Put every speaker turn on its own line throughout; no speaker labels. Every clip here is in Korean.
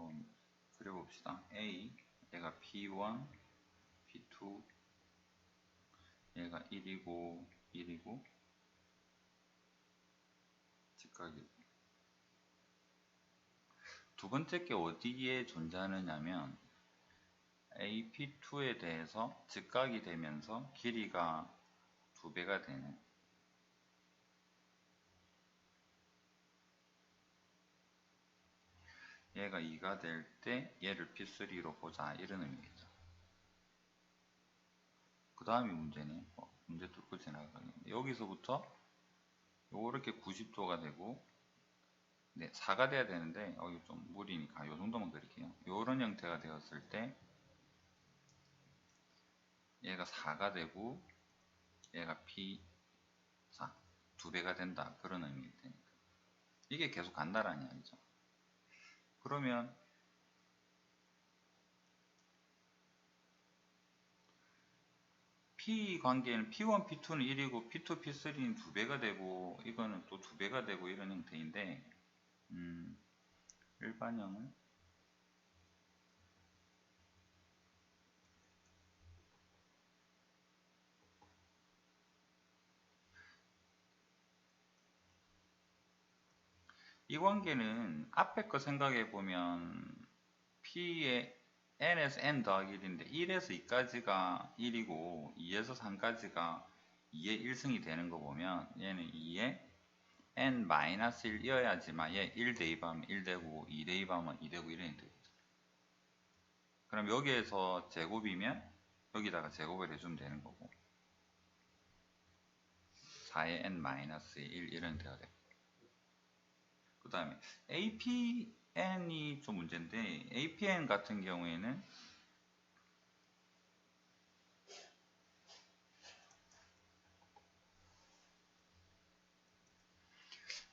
그럼 그려봅시다. A 얘가 P1, P2 얘가 1이고 1이고 직각이 두 번째 게 어디에 존재하느냐면 AP2에 대해서 직각이 되면서 길이가 두 배가 되는 얘가 2가 될 때 얘를 P3로 보자 이런 의미겠죠. 그 다음이 문제네. 어, 문제 뚫고 지나가겠는데 여기서부터 요렇게 90도가 되고 네, 4가 돼야 되는데 어, 이거 좀 무리니까 요 정도만 그릴게요. 요런 형태가 되었을 때 얘가 4가 되고 얘가 P4 두 배가 된다 그런 의미일 테니까 이게 계속 간다라는 이야기죠. 그러면 P 관계는 P1, P2는 1이고 P2, P3는 2배가 되고 이거는 또 2배가 되고 이런 형태인데 음, 일반형은 이 관계는 앞에 거 생각해 보면 P의 n에서 n 더하기 1인데 1에서 2까지가 1이고 2에서 3까지가 2의 1승이 되는 거 보면 얘는 2의 n-1이어야지만 얘 1 대입하면 1 되고 2 대입하면 2 되고 이런 되겠죠. 그럼 여기에서 제곱이면 여기다가 제곱을 해주면 되는 거고 4의 n-1 이런 데가 되고 그 다음에 APN이 좀 문제인데 APN 같은 경우에는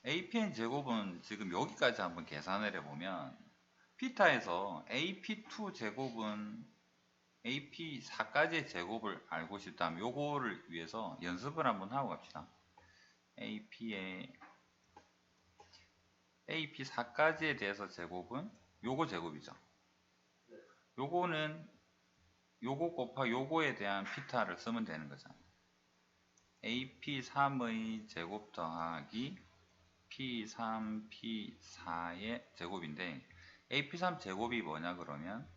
APN 제곱은 지금 여기까지 한번 계산을 해보면 피타에서 AP2 제곱은 AP4까지의 제곱을 알고 싶다면 요거를 위해서 연습을 한번 하고 갑시다. AP의 AP4까지에 대해서 제곱은 요거 제곱이죠. 요거는 요거 곱하 요거에 대한 피타를 쓰면 되는 거잖아요. AP3의 제곱 더하기 P3, P4의 제곱인데 AP3 제곱이 뭐냐 그러면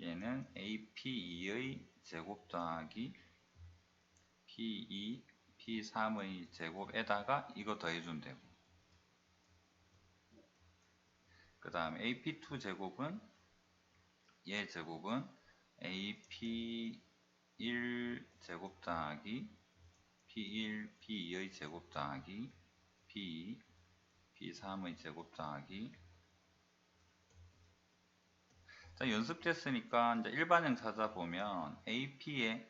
얘는 AP2의 제곱 더하기 P2, P3의 제곱에다가 이거 더해주면 되고 그 다음 AP2 제곱은 얘 제곱은 AP1 제곱 더하기 P1, P2의 제곱 더하기 P2, P3의 제곱 더하기 자, 연습됐으니까 이제 일반형 찾아보면 AP의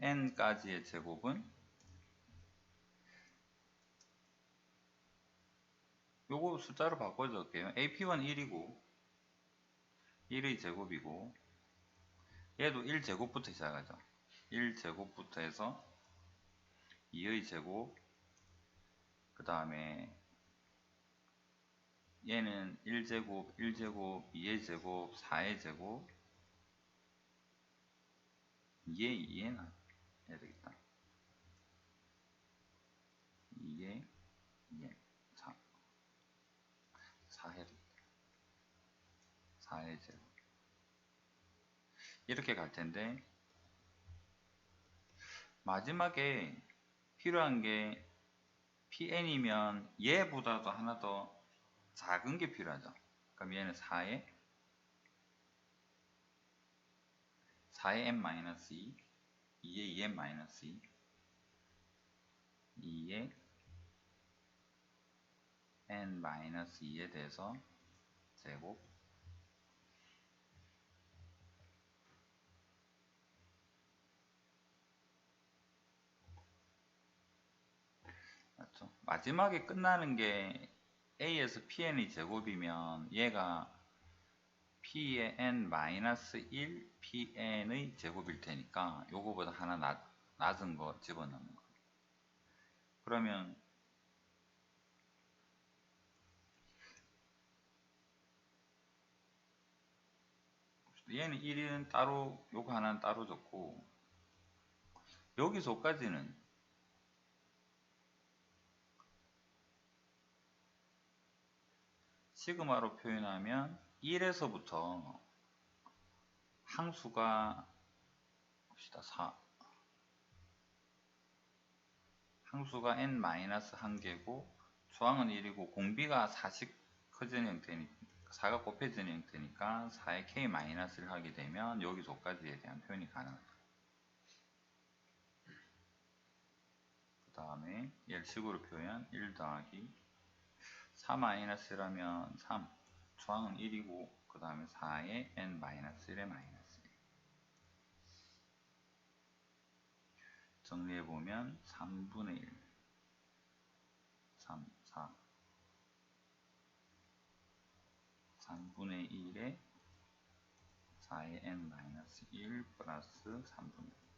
n까지의 제곱은 요거 숫자로 바꿔줄게요. AP1 1이고 1의 제곱이고 얘도 1제곱부터 시작하죠. 1제곱부터 해서 2의 제곱 그 다음에 얘는 1제곱, 1제곱, 2의 제곱, 4의 제곱 2의 2에 해야 되겠다. 2의 2에 4 4의 4의 제곱 이렇게 갈 텐데 마지막에 필요한 게 PN이면 얘보다도 하나 더 작은 게 필요하죠. 그럼 얘는 4에 4의 n-2 2의 2n-2 2의 n-2에 대해서 제곱 그렇죠? 마지막에 끝나는 게 a에서 pn이 제곱이면 얘가 pn-1 pn의 제곱일 테니까 요거보다 하나 낮, 낮은 거 집어넣는 거예요. 그러면 얘는 1은 따로 요거 하나는 따로 줬고 여기서까지는 시그마로 표현하면 1에서부터 항수가 봅시다 4 항수가 n-1개고 조항은 1이고 공비가 4씩 커지는 형태니까 4가 곱해지는 형태니까 4의 k-를 하게 되면 여기서까지에 대한 표현이 가능하다. 그 다음에 얘를 식으로 표현 1 더하기 4-1이라면 3 조항은 1이고 그 다음에 4의 n-1의 마이너스 1 정리해보면 3분의 1 3, 4 3분의 1에 4의 n-1 플러스 3분의 1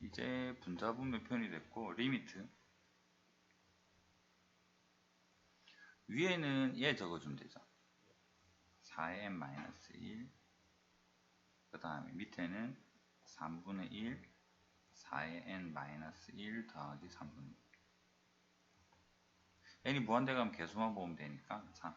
이제 분자분배 표현이 됐고 리미트. 위에는 얘 적어주면 되죠. 4의 n-1 그 다음에 밑에는 3분의 1 4의 n-1 더하기 3분의 1 n이 무한대 가면 개수만 보면 되니까 자